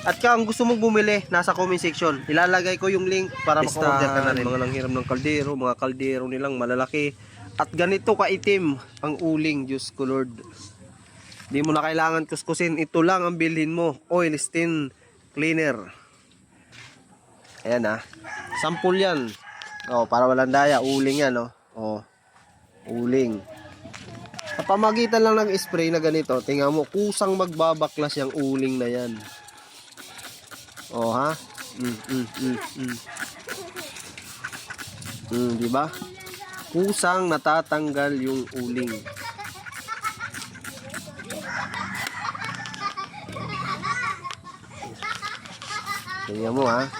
At kung gusto mong bumili, nasa comment section. Ilalagay ko yung link para maka-order ka na rin. Mga nanghiram ng kaldero, mga kaldero nilang malalaki. At ganito kaitim ang uling, Diyos ko Lord. Di mo na kailangan kuskusin. Ito lang ang bilhin mo. Oil stain cleaner. Ayan ah. Sample yan. Oh, para walang daya. Uling yan, oh. Oh. Uling. Sa pamagitan lang ng spray na ganito, tingnan mo, kusang magbabaklas yung uling na yan. Oh, ha? Mm, mm, mm, mm. Mm, di ba? Kusang natatanggal yung uling. Tingnan mo, ha?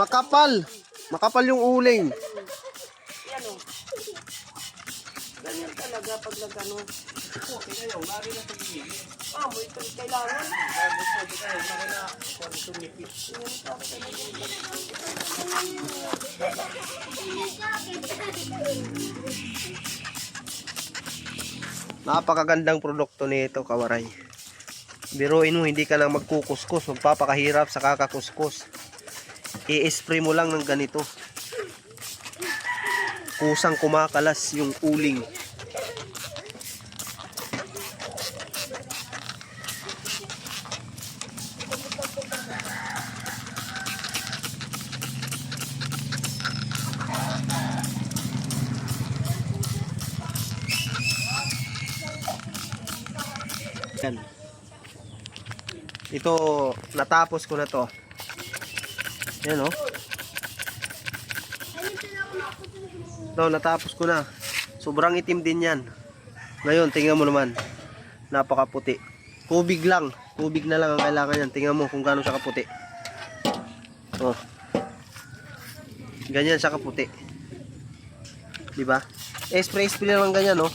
Makapal. Makapal yung uling. Ganyan talaga pag nagano. Ah, mo ito kailangan. Napakagandang produkto nito, kawaray. Biruin mo, hindi ka lang magkukuskus, magpapakahirap sa kakakuskus. I-spray mo lang ng ganito. Kusang kumakalas yung uling. Ito, natapos ko na to. Yan oh. No, natapos ko na. Sobrang itim din yan. Ngayon, tingnan mo naman. Napakaputi. Tubig lang. Tubig na lang ang kailangan yan. Tingnan mo kung gaano siya kaputi. Oh. Ganyan siya kaputi. Di ba? Eh, spray spray lang ganyan, oh.